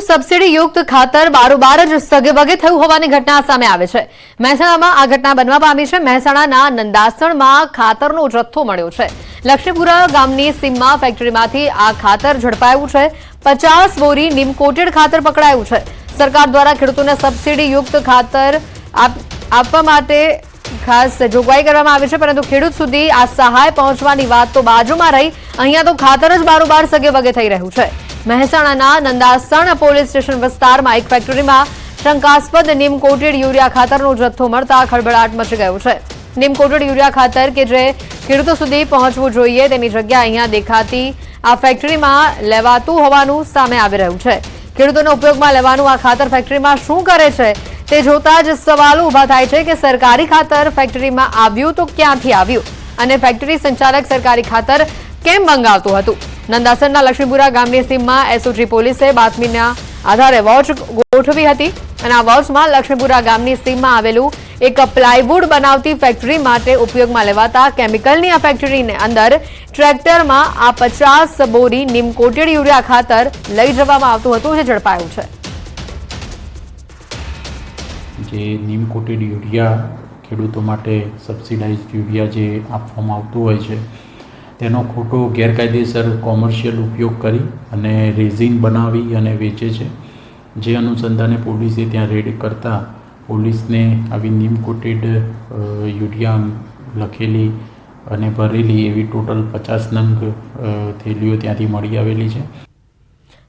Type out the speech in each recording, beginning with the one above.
Subsidy યુક્ત ખાતર બારોબાર જ સગે વગે થયું હોવાની ઘટના સામે આવે છે. મહેસાણામાં આ ઘટના બનવા પામી છે. મહેસાણાના નંદાસણમાં ખાતરનો જથ્થો મળ્યો છે. લક્ષ્મીપુરા ગામની સીમમાં ફેક્ટરીમાંથી આ ખાતર ઝડપાયું છે. પચાસ બોરી નિમકોટેડ ખાતર પકડાયું છે. સરકાર દ્વારા ખેડૂતોને સબસિડી યુક્ત ખાતર આપ- આપવા માટે ખાસ જોગવાઈ કરવામાં આવી છે, પરંતુ ખેડૂત સુધી આ સહાય પહોંચવાની વાત તો બાજુમાં રહી. અહીંયા તો ખાતર જ બારોબાર સગે વગે થઈ રહ્યું છે. મહેસાણાના નંદાસણ પોલીસ સ્ટેશન વિસ્તારમાં એક ફેક્ટરીમાં શંકાસ્પદ નીમ કોટેડ યુરિયા ખાતરનો જથ્થો મળતા ખળભળાટ મચી ગયો છે. નીમ કોટેડ યુરિયા ખાતર કે જે ખેડૂતો સુધી પહોંચવું જોઈએ તેની જગ્યા અહીંયા દેખાતી આ ફેક્ટરીમાં લેવાતું હોવાનું સામે આવી રહ્યું છે. ખેડૂતોના ઉપયોગમાં લેવાનું આ ખાતર ફેક્ટરીમાં શું કરે છે તે જોતા જ સવાલો ઊભા થાય છે કે સરકારી ખાતર ફેક્ટરીમાં આવ્યું તો ક્યાંથી આવ્યું? અને ફેક્ટરી સંચાલક સરકારી ખાતર કેમ મંગાવતું હતું? નંદાસરના લક્ષ્મીપુરા ગામની સીમમાં એસઓજી પોલીસે બાતમીના આધારે વોચ ગોઠવી હતી અને આ વોચમાં લક્ષ્મીપુરા ગામની સીમમાં આવેલું એક પ્લાયવુડ બનાવતી ફેક્ટરી માટે ઉપયોગમાં લેવાતા કેમિકલની આ ફેક્ટરીને અંદર ટ્રેક્ટરમાં આ પચાસ બોરી નીમ કોટેડ યુરિયા ખાતર લઈ જવામાં આવતું હતું જે ઝડપાયું છે. જે નીમ કોટેડ યુરિયા ખેડૂતો માટે સબસિડાઇઝ યુરિયા જે આપવામાં આવતું હોય છે તેનો ખોટો ગેરકાયદેસર કોમર્શિયલ ઉપયોગ કરી અને રેઝિન બનાવી અને વેચે છે. જે અનુસંધાને પોલીસે ત્યાં રેડ કરતા પોલીસને આવી નીમ કોટેડ યુરિયા લખેલી અને ભરેલી એવી ટોટલ પચાસ નંગ થેલીઓ ત્યાંથી મળી આવેલી છે.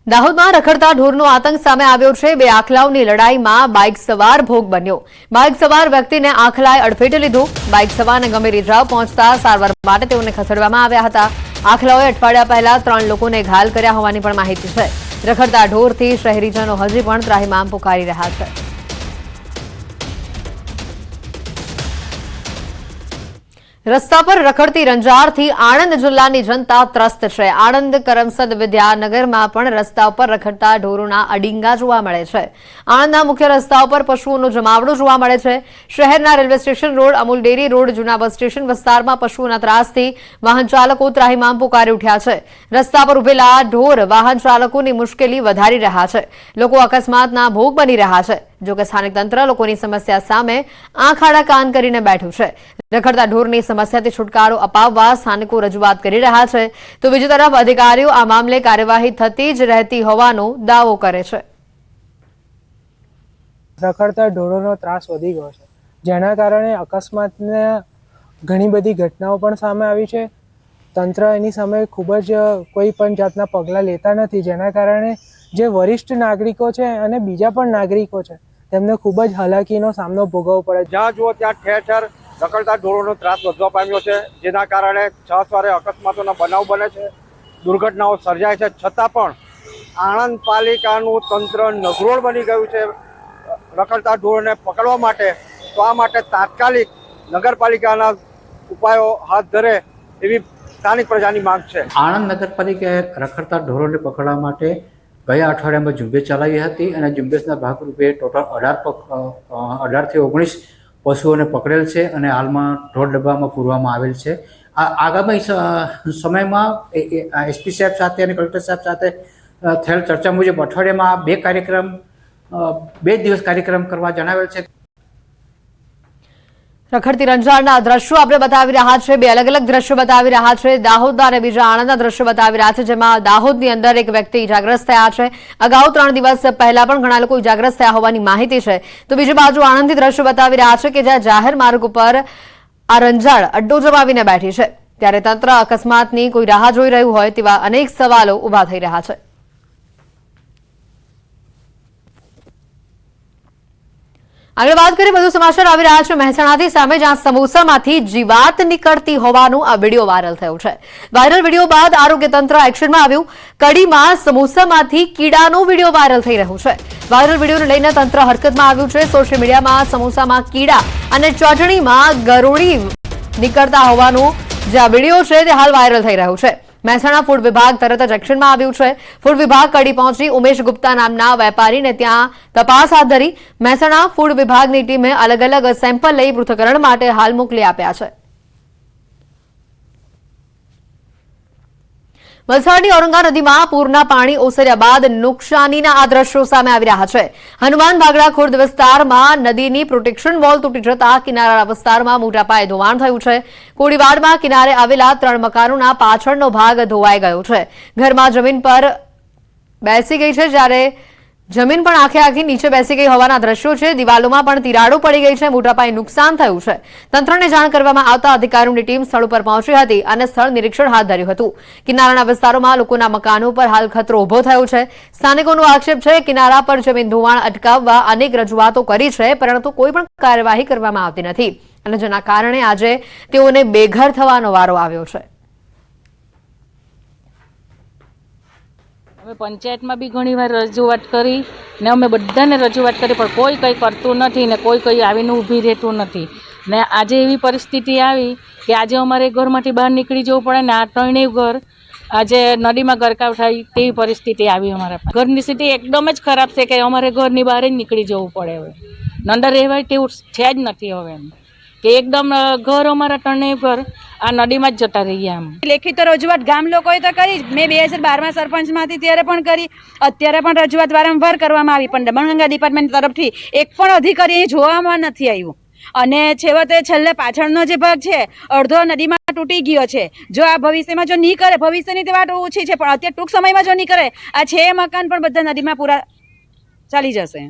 દાહોદમાં રખડતા ઢોરનો આતંક સામે આવ્યો છે. બે આખલાઓની લડાઈમાં બાઇક સવાર ભોગ બન્યો. બાઇક સવાર વ્યક્તિને આખલાએ અડફેટે લીધો. બાઇક સવારને ગંભીર ઇજાઓ પહોંચતા સારવાર માટે તેઓને ખસેડવામાં આવ્યા હતા. આખલાઓએ અઠવાડિયા પહેલા ત્રણ લોકોને ઘાયલ કર્યા હોવાની પણ માહિતી છે. રખડતા ઢોરથી શહેરીજનો હજી પણ ત્રાહિમામ પુકારી રહ્યા છે. રસ્તા પર રખડતી રંજારથી આણંદ જિલ્લાની જનતા ત્રસ્ત છે. આણંદ કરમસદ વિદ્યાનગરમાં પણ રસ્તા ઉપર રખડતા ઢોરોના અડિંગા જોવા મળે છે. આણંદના મુખ્ય રસ્તા ઉપર પશુઓનો જમાવડો જોવા મળે છે. શહેરના railway station road, Amul dairy road, જૂના બસ સ્ટેશન વિસ્તારમાં પશુઓના ત્રાસથી વાહન ચાલકો ત્રાહિમામ પુકારી ઉઠ્યા છે. રસ્તા પર ઉભેલા ઢોર વાહન ચાલકોની મુશ્કેલી વધારી રહ્યા છે. લોકો અકસ્માતના ભોગ બની રહ્યા છે. જોકે સ્થાનિક તંત્ર લોકોની સમસ્યા સામે આંખ આડા કાન કરીને બેઠું છે. રખડતા ઢોરની સમસ્યાથી છુટકારો અપાવવા સ્થાનિકો રજૂઆત કરી રહ્યા છે. તો બીજી તરફ અધિકારીઓ આ મામલે કાર્યવાહી થતી જ રહેતી હોવાનો દાવો કરે છે. રખડતા ઢોરોનો ત્રાસ વધી ગયો છે. જેના કારણે અકસ્માતને ઘણી બધી ઘટનાઓ પણ સામે આવી છે. તંત્ર એની સામે ખૂબ જ કોઈ પણ જાતના પગલાં લેતા નથી. જેના કારણે જે વરિષ્ઠ નાગરિકો છે અને બીજા પણ નાગરિકો છે તેમને ખૂબ જ હાલાકીનો સામનો ભોગવવો પડે જ્યાં જુઓ ત્યાં ઠેર ઠેર રખડતા ઢોરોનો ત્રાસ વધવા પામ્યો છે જેના કારણે છ સવારે અકસ્માતોના બનાવ બને છે દુર્ઘટનાઓ સર્જાય છે. છતાં પણ આણંદ પાલિકાનું તંત્ર નગરોળ બની ગયું છે રખડતા ઢોરને પકડવા માટે. તો આ માટે તાત્કાલિક નગરપાલિકાના ઉપાયો હાથ ધરે એવી સ્થાનિક પ્રજાની માંગ છે. આણંદ નગરપાલિકાએ રખડતા ઢોરોને પકડવા માટે ગયા અઠવાડિયામાં ઝુંબેશ ચલાવી હતી અને ઝુંબેશના ભાગરૂપે ટોટલ અઢાર અઢારથી ઓગણીસ પશુઓને પકડેલ છે અને હાલમાં ઢોર ડબ્બામાં પૂરવામાં આવેલ છે. આ આગામી સમયમાં એસપી સાહેબ સાથે અને કલેક્ટર સાહેબ સાથે થયેલ ચર્ચા મુજબ અઠવાડિયામાં બે કાર્યક્રમ બે દિવસ કાર્યક્રમ કરવા જણાવેલ છે. રખડતી રંજાડના દ્રશ્યો આપણે બતાવી રહ્યા છે. બે અલગ અલગ દ્રશ્યો બતાવી રહ્યા છે. દાહોદના અને બીજા આણંદના દ્રશ્યો બતાવી રહ્યા છે, જેમાં દાહોદની અંદર એક વ્યક્તિ ઇજાગ્રસ્ત થયા છે. અગાઉ ત્રણ દિવસ પહેલા પણ ઘણા લોકો ઇજાગ્રસ્ત થયા હોવાની માહિતી છે. તો બીજી બાજુ આણંદથી દ્રશ્યો બતાવી રહ્યા છે કે જ્યાં જાહેર માર્ગ ઉપર આ રંજાડ અડ્ડો જમાવીને બેઠી છે. ત્યારે તંત્ર અકસ્માતની કોઈ રાહ જોઈ રહ્યું હોય તેવા અનેક સવાલો ઊભા થઈ રહ્યા છે. આગળ વાત કરીએ, વધુ સમાચાર આવી રહ્યા છે મહેસાણાથી સામે, જ્યાં સમોસામાંથી જીવાત નીકળતી હોવાનું આ વીડિયો વાયરલ થયો છે. વાયરલ વીડિયો બાદ આરોગ્ય તંત્ર એક્શનમાં આવ્યું. કડીમાં સમોસામાંથી કીડાનો વીડિયો વાયરલ થઈ રહ્યો છે. વાયરલ વિડીયોને લઈને તંત્ર હરકતમાં આવ્યું છે. સોશિયલ મીડિયામાં સમોસામાં કીડા અને ચટણીમાં ગરોળી નીકળતા હોવાનું જે આ વીડિયો છે, તે હાલ વાયરલ થઈ રહ્યો છે. મહેસાણા ફૂડ વિભાગ તરત જ એક્શનમાં આવ્યું છે. ફૂડ વિભાગ કડી પહોંચી ઉમેશ ગુપ્તા નામના વેપારીને ત્યાં તપાસ હાથ ધરી મહેસાણા ફૂડ વિભાગની ટીમે અલગ અલગ સેમ્પલ લઈ પૃથ્થકરણ માટે હાલ મોકલી આપ્યા છે. વલસાડની ઔરંગા નદીમાં પૂરના પાણી ઓસર્યા બાદ નુકસાનીના આ દ્રશ્યો સામે આવી રહ્યા છે. હનુમાન બાગડા ખુર્દ વિસ્તારમાં નદીની પ્રોટેક્શન વોલ તૂટી જતા કિનારા વિસ્તારમાં મોટા પાયે ધોવાણ થયું છે. કોડીવાડમાં કિનારે આવેલા ત્રણ મકાનોના પાછળનો ભાગ ધોવાઈ ગયો છે. ઘરમાં જમીન પર બેસી ગઈ છે જ્યારે જમીન પણ આખે આખી નીચે બેસી ગઈ હોવાના દ્રશ્યો છે. દિવાલોમાં પણ તિરાડો પડી ગઈ છે. મોટા પાયે નુકસાન થયું છે. તંત્રને જાણ કરવામાં આવતા અધિકારીઓની ટીમ સ્થળ ઉપર પહોંચી હતી અને સ્થળ નિરીક્ષણ હાથ ધર્યું હતું. કિનારાના વિસ્તારોમાં લોકોના મકાનો પર હાલ ખતરો ઊભો થયો છે. સ્થાનિકોનો આક્ષેપ છે કિનારા પર જમીન ધોવાણ અટકાવવા અનેક રજૂઆતો કરી છે, પરંતુ કોઈ પણ કાર્યવાહી કરવામાં આવતી નથી. અને જેના કારણે આજે તેઓને બેઘર થવાનો વારો આવ્યો છે. અમે પંચાયતમાં બી ઘણી વાર રજૂઆત કરી ને અમે બધાને રજૂઆત કરી, પણ કોઈ કંઈ કરતું નથી ને કોઈ કંઈ આવીને ઊભી રહેતું નથી. ને આજે એવી પરિસ્થિતિ આવી કે આજે અમારે ઘરમાંથી બહાર નીકળી જવું પડે ને આ ત્રણેય ઘર આજે નદીમાં ગરકાવ થાય તેવી પરિસ્થિતિ આવી અમારા ઘરની સ્થિતિ એકદમ જ ખરાબ છે કે અમારે ઘરની બહાર જ નીકળી જવું પડે હવે. નંદર રહેવાય તેવું છે જ નથી હવે એમ. કે એકદમ ઘર અમારા ત્રણેય ઘર આ નદીમાં જ જતા રહીએ આમ. લેખિત રજૂઆત ગામ લોકોએ તો કરી મેં બે હજાર બારમાં સરપંચમાંથી ત્યારે પણ કરી. અત્યારે પણ રજૂઆત વારંવાર કરવામાં આવી. પણ દમણગંગા ડિપાર્ટમેન્ટ તરફથી એક પણ અધિકારી અહીં જોવામાં નથી આવ્યું. અને છેવટે છેલ્લે પાછળનો જે ભાગ છે, અડધો નદીમાં તૂટી ગયો છે. જો આ ભવિષ્યમાં જો નહીં કરે, ભવિષ્યની તો વાત ઓછી છે, પણ અત્યારે ટૂંક સમયમાં જો નહીં કરે, આ છે મકાન પણ બધા નદીમાં પૂરા ચાલી જશે.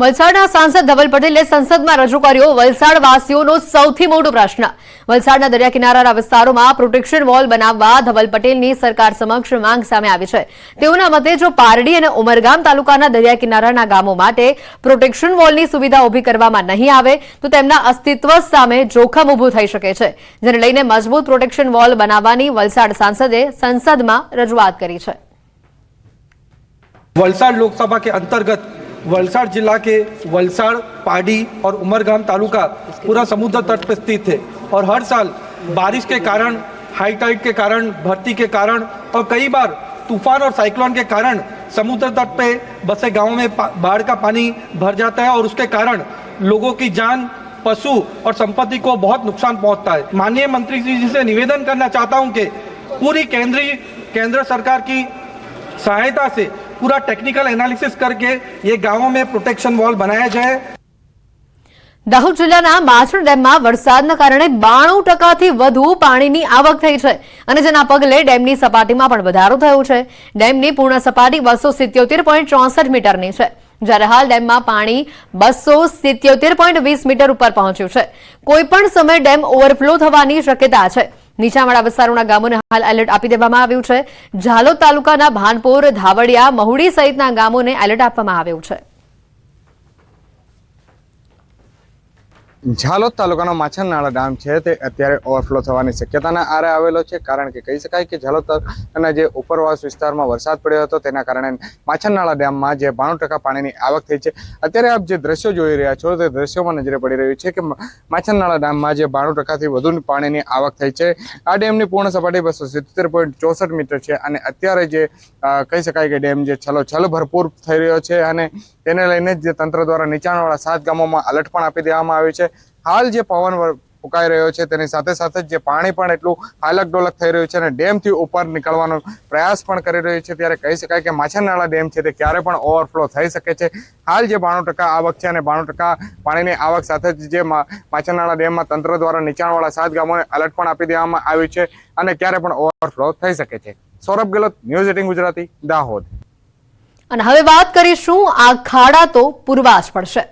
વલસાડના સાંસદ ધવલ પટેલે સંસદમાં રજૂ કર્યો વલસાડવાસીઓનો સૌથી મોટો પ્રશ્ન. વલસાડના દરિયા કિનારાના વિસ્તારોમાં પ્રોટેક્શન વોલ બનાવવા ધવલ પટેલની સરકાર સમક્ષ માંગ સામે આવી છે. તેઓના મતે જો પારડી અને ઉમરગામ તાલુકાના દરિયા કિનારાના ગામો માટે પ્રોટેક્શન વોલની સુવિધા ઊભી કરવામાં નહીં આવે, તો તેમના અસ્તિત્વ સામે જોખમ ઉભું થઈ શકે છે. જેને લઈને મજબૂત પ્રોટેક્શન વોલ બનાવવાની વલસાડ સાંસદે સંસદમાં રજૂઆત કરી છે. વલસાડ લોકસભા કે અંતર્ગત वलसाड जिला के वलसाड, पाडी और उमरगाम तालुका पूरा समुद्र तट पर स्थित है और हर साल बारिश के कारण हाई टाइड के कारण, भर्ती के कारण और कई बार तूफ़ान और साइक्लोन के कारण समुद्र तट पे बसे गाँवों में बाढ़ का पानी भर जाता है और उसके कारण लोगों की जान, पशु और संपत्ति को बहुत नुकसान पहुँचता है। माननीय मंत्री जी से निवेदन करना चाहता हूँ कि पूरी केंद्रीय, केंद्र सरकार की सहायता से पूरा टेक्निकल एनालिसिस करके ये गांवों में प्रोटेक्शन वॉल बनाया जाए દાહોદ જિલ્લાના માછણ ડેમમાં વરસાદના કારણે બાણું ટકાથી વધુ પાણીની આવક થઈ છે અને જેના પગલે ડેમની સપાટીમાં પણ વધારો થયો છે ડેમની પૂર્ણ સપાટી બસો સિત્યોતેર પોઈન્ટ ચોસઠ મીટરની છે જ્યારે હાલ ડેમમાં પાણી બસો સિત્યોતેર પોઈન્ટ વીસ મીટર ઉપર પહોંચ્યું છે કોઈ પણ સમયે ડેમ ઓવરફ્લો થવાની શક્યતા છે નીચાણવાળા વિસ્તારોના ગામોને હાલ એલર્ટ આપી દેવામાં આવ્યું છે. ઝાલોદ તાલુકાના ભાનપુર, ધાવડિયા, મહુડી સહિતના ગામોને એલર્ટ આપવામાં આવ્યું છે. ઝાલોદ તાલુકાનો માછરનાળા ડેમ છે તે અત્યારે ઓવરફ્લો થવાની શક્યતાના આરે આવેલો છે. કારણ કે કહી શકાય કે ઝાલોદ તાલુકાના જે ઉપરવાસ વિસ્તારમાં વરસાદ પડ્યો હતો, તેના કારણે માછરનાળા ડેમમાં જે બાણું ટકા પાણીની આવક થઈ છે. અત્યારે આપ જે દ્રશ્યો જોઈ રહ્યા છો, તે દ્રશ્યોમાં નજરે પડી રહ્યું છે કે માછરનાળા ડેમમાં જે બાણું ટકાથી વધુ પાણીની આવક થઈ છે. આ ડેમની પૂર્ણ સપાટી બસો સિત્તેર પોઈન્ટ ચોસઠ મીટર છે અને અત્યારે જે કહી શકાય કે ડેમ જે છલો, છલ ભરપૂર થઈ રહ્યો છે અને તેને લઈને જે તંત્ર દ્વારા નીચાણવાળા સાત ગામોમાં અલર્ટ પણ આપી દેવામાં આવ્યું છે. હાલ જે પવન ફૂંકાઈ રહ્યો છે, તેની સાથે સાથે જ પાણી પણ એટલું હાલક ડોલક થઈ રહ્યું છે અને ડેમથી ઉપર નીકળવાનો પ્રયાસ પણ કરી રહ્યું છે, ત્યારે કહી શકાય કે માછરનાળા ડેમ છે, તે ક્યારે પણ ઓવરફ્લો થઈ શકે છે. હાલ જે બાણું ટકા આવક છે અને બાણું ટકા પાણીની આવક સાથે જ જે માછરનાળા ડેમમાં તંત્ર દ્વારા નીચાણવાળા સાત ગામોને અલર્ટ પણ આપી દેવામાં આવ્યું છે અને ક્યારે પણ ઓવરફ્લો થઈ શકે છે. Saurabh Gehlot, news eighteen Gujarati, Dahod. અને હવે વાત કરીશું આ ખાડા તો પૂરવા જ પડશે.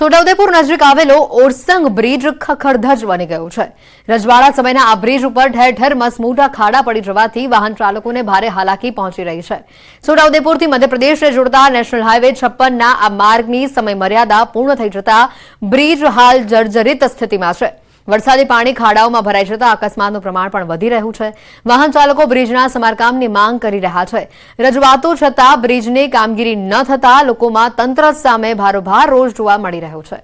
છોટાઉદેપુર નજીક આવેલો ઓરસંગ બ્રિજ ખખડધજ બની ગયો છે. રજવાડા સમયના આ બ્રિજ ઉપર ઠેર ઠેર મસમોટા ખાડા પડી જવાથી વાહન ચાલકોને ભારે હાલાકી પહોંચી રહી છે. છોટાઉદેપુરથી મધ્યપ્રદેશને જોડતા નેશનલ હાઈવે છપ્પનના આ માર્ગની સમય મર્યાદા પૂર્ણ થઈ જતા બ્રિજ હાલ જર્જરિત સ્થિતિમાં છે. વરસાદી પાણી ખાડાઓમાં ભરાઈ જતા અકસ્માતનું પ્રમાણ પણ વધી રહ્યું છે. વાહન ચાલકો બ્રિજના સમારકામની માંગ કરી રહ્યા છે. રજૂઆતો છતાં બ્રિજની કામગીરી ન થતા લોકોમાં તંત્ર સામે ભારોભાર રોષ જોવા મળી રહ્યો છે.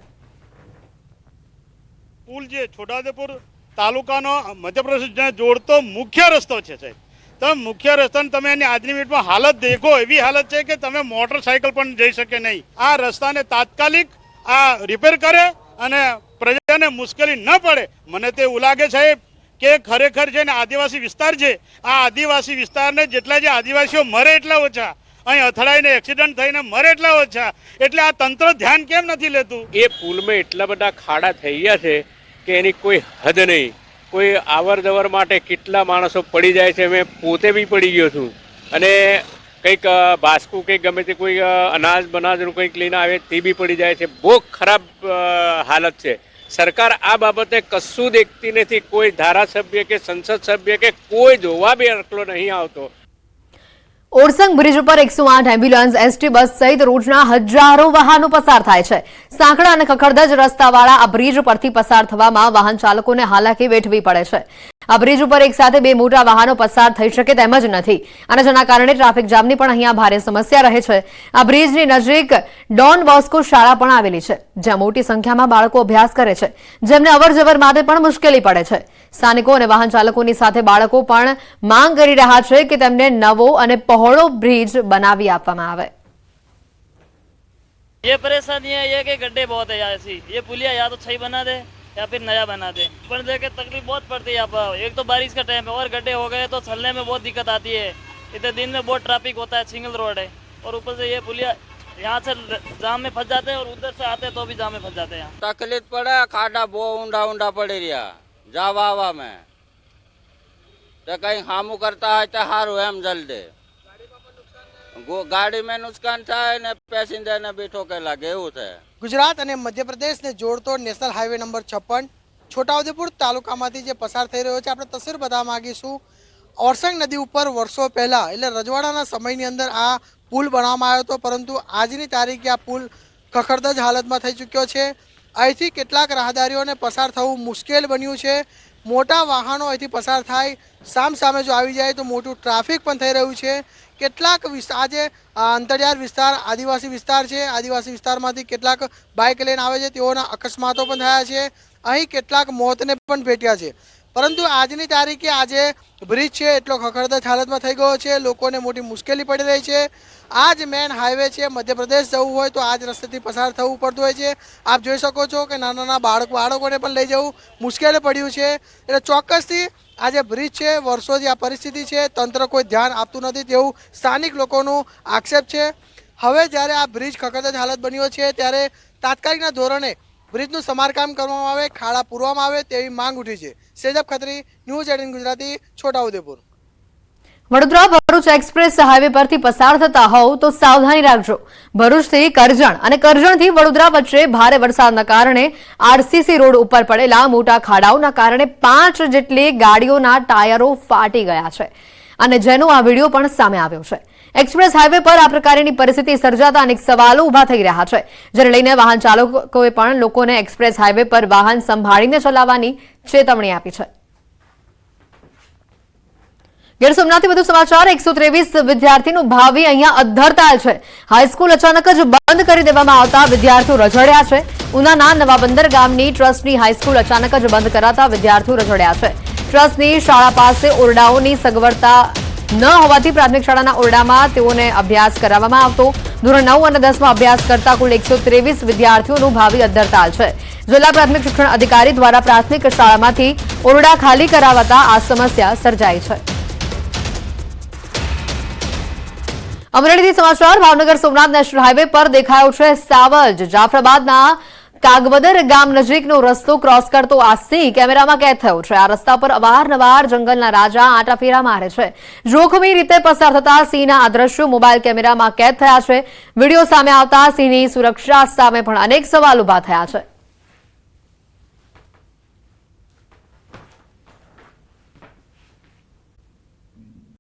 પુલ જે છોટાદેપુર તાલુકાનો મધ્યપ્રદેશને જોડતો મુખ્ય રસ્તો છે સાહેબ. તમે મુખ્ય રસ્તાને તમે એની આજની મિનિટમાં હાલત દેખો એવી હાલત છે કે તમે મોટરસાયકલ પણ જઈ શકે નહીં. આ રસ્તાને તાત્કાલિક આ રિપેર કરે અને પ્રજાને મુશ્કેલી ન પડે. મને તો એવું લાગે સાહેબ કે ખરેખર છે ને આદિવાસી વિસ્તાર છે, આ આદિવાસી વિસ્તારને જેટલા જે આદિવાસીઓ મરે એટલા ઓછા. અહીં અથડાઈને એક્સિડન્ટ થઈને મરે એટલા ઓછા. એટલે આ તંત્ર ધ્યાન કેમ નથી લેતું? એ પુલમાં એટલા બધા ખાડા થઈ ગયા છે કે એની કોઈ હદ નહીં. કોઈ આવર જવર માટે કેટલા માણસો પડી જાય છે, મેં પોતે બી પડી ગયો છું. અને કંઈક બાસ્કું કંઈક ગમે તે કોઈ અનાજ બનાજનું કંઈક લઈને આવે તે બી પડી જાય છે. બહુ ખરાબ હાલત છે. સરકાર આ બાબતે કશું દેખતી નથી. કોઈ ધારાસભ્ય કે સંસદ સભ્ય કે કોઈ જોવા બી અટલો નહીં આવતો. ઓરસંગ બ્રિજ ઉપર એકસો આઠ એમ્બ્યુલન્સ, એસટી બસ સહિત રોજના હજારો વાહનો પસાર થાય છે. સાંકડા અને ખખડધજ રસ્તાવાળા આ બ્રિજ પરથી પસાર થવામાં વાહન ચાલકોને હાલાકી વેઠવી પડે છે. આ બ્રિજ ઉપર એક સાથે બે મોટા વાહનો પસાર થઈ શકે તેમ જ નથી અને જેના કારણે ટ્રાફિક જામની પણ અહીંયા ભારે સમસ્યા રહે છે આ બ્રિજની નજીક ડોન બોસ્કો શાળા પણ આવેલી છે જ્યાં મોટી સંખ્યામાં બાળકો અભ્યાસ કરે છે જેમને અવરજવર માટે પણ મુશ્કેલી પડે છે સ્થાનિકો અને વાહન ચાલકોની સાથે બાળકો પણ માંગ કરી રહ્યા છે કે તેમને નવો અને પહોળો બ્રિજ બનાવી આપવામાં આવે ये परेशानी है ये कि गड्ढे बहुत है यहाँ ऐसी ये पुलिया या तो सही बना दे या फिर नया बना दे। बंदे के तकलीफ़ बहुत पड़ती है यहाँ पर। एक तो बारिश का टाइम है, और गड्ढे हो गए तो चलने में बहुत दिक्कत आती है। इधर दिन में बहुत ट्रैफ़िक होता है सिंगल रोड है। और ऊपर से ये पुलिया यहाँ से जाम में फंस जाते हैं, और उधर से आते हैं तो भी जाम में फंस जाते हैं तकलीफ़ पड़े, खाडा बो ऊंडा ऊंडा पड़े रिया जावा में। तो कहीं हामू करता है तो हार हुए हम जल्दी। ગાડીમાં નુકસાન થાય ને પેસેન્જરને બી ઠોકે લાગે, એવું થાય ગુજરાત અને મધ્યપ્રદેશને જોડતો નેશનલ હાઈવે નંબર છપ્પન, છોટાઉદેપુર તાલુકામાંથી જે પસાર થઈ રહ્યો છે, આપણે તસવીર બતાવવા માંગીશું. ઓરસંગ નદી ઉપર વર્ષો પહેલાં, એટલે રજવાડાના સમયની અંદર આ પુલ બનાવવામાં આવ્યો હતો, પરંતુ આજની તારીખે આ પુલ ખખડધજ હાલતમાં થઈ ચૂક્યો છે. અહીંથી કેટલાક રાહદારીઓને પસાર થવું મુશ્કેલ બન્યું છે. મોટા વાહનો અહીંથી પસાર થાય સામ સામે જો આવી જાય તો મોટું ટ્રાફિક પણ થઈ રહ્યું છે. કેટલાક આજે અંતરિયાળ વિસ્તાર, આદિવાસી વિસ્તાર છે. આદિવાસી વિસ્તારમાંથી કેટલાક બાઇક લઈને આવે છે. તેઓના અકસ્માતો પણ થયા છે. અહીં કેટલાક મોતને પણ ભેટ્યા છે. પરંતુ આજની તારીખે આજે બ્રિજ છે, એટલો ખખડધજ હાલતમાં થઈ ગયો છે, લોકોને મોટી મુશ્કેલી પડી રહી છે. આ જ મેન હાઈવે છે, મધ્યપ્રદેશ જવું હોય તો આ જ રસ્તેથી પસાર થવું પડતું હોય છે. આપ જોઈ શકો છો કે નાના નાના બાળક બાળકોને પણ લઈ જવું મુશ્કેલ પડ્યું છે. એટલે ચોક્કસથી આ જે બ્રિજ છે, વર્ષોથી આ પરિસ્થિતિ છે, તંત્ર કોઈ ધ્યાન આપતું નથી તેવું સ્થાનિક લોકોનું આક્ષેપ છે. હવે જ્યારે આ બ્રિજ ખખડધજ હાલત બન્યો છે, ત્યારે તાત્કાલિકના ધોરણે બ્રિજનું સમારકામ કરવામાં આવે, ખાડા પૂરવામાં આવે તેવી માંગ ઉઠી છે. સેજબ Khatri, news eighteen Gujarati, Chhotaudepur. Vadodara Bharuch express highway પરથી પસાર થતા હોવ તો સાવધાની રાખજો. ભરૂચથી કરજણ અને કરજણથી વડોદરા વચ્ચે ભારે વરસાદના કારણે આરસીસી રોડ ઉપર પડેલા મોટા ખાડાઓના કારણે પાંચ જેટલી ગાડીઓના ટાયરો ફાટી ગયા છે. અને જેનો આ વીડિયો પણ સામે આવ્યો છે. એક્સપ્રેસ હાઈવે પર આ પ્રકારની પરિસ્થિતિ સર્જાતા અનેક સવાલો ઊભા થઈ રહ્યા છે, જેને લઈને વાહન ચાલકોએ પણ લોકોને એક્સપ્રેસ હાઈવે પર વાહન સંભાળીને ચલાવવાની ચેતવણી આપી છે. ગીર સોમનાથથી વધુ સમાચાર, એકસો ત્રેવીસ વિદ્યાર્થીનું ભાવિ અહીંયા અધ્ધરતાલ છે. હાઈસ્કૂલ અચાનક જ બંધ કરી દેવામાં આવતા વિદ્યાર્થીઓ રઝળ્યા છે. ઉનાના નવા બંદર ગામની ટ્રસ્ટની હાઈસ્કૂલ અચાનક જ બંધ કરાતા વિદ્યાર્થીઓ રઝળ્યા છે. ટ્રસ્ટની શાળા પાસે ઓરડાઓની સગવડતા ન હોવાથી પ્રાથમિક શાળાના ઓરડામાં તેઓને અભ્યાસ કરાવવામાં આવતો. ધોરણ નવ અને દસમાં અભ્યાસ કરતા કુલ એકસો વિદ્યાર્થીઓનું ભાવિ અદ્ધરતાલ છે. જિલ્લા પ્રાથમિક શિક્ષણ અધિકારી દ્વારા પ્રાથમિક શાળામાંથી ઓરડા ખાલી કરાવતા આ સમસ્યા સર્જાઈ છે. અમરેલીથી સમાચાર, ભાવનગર સોમનાથ નેશનલ હાઈવે પર દેખાયો છે સાવજ. જાફરાબાદના કાગવદર ગામ નજીકનો રસ્તો ક્રોસ કરતો આ સિંહ કેમેરામાં કેદ થયો છે. આ રસ્તા પર અવારનવાર જંગલના રાજા આંટાફેરા મારે છે. જોખમી રીતે પસાર થતા સિંહના આ દ્રશ્યો મોબાઈલ કેમેરામાં કેદ થયા છે. વીડિયો સામે આવતા સિંહની સુરક્ષા સામે પણ અનેક સવાલ ઊભા થયા છે.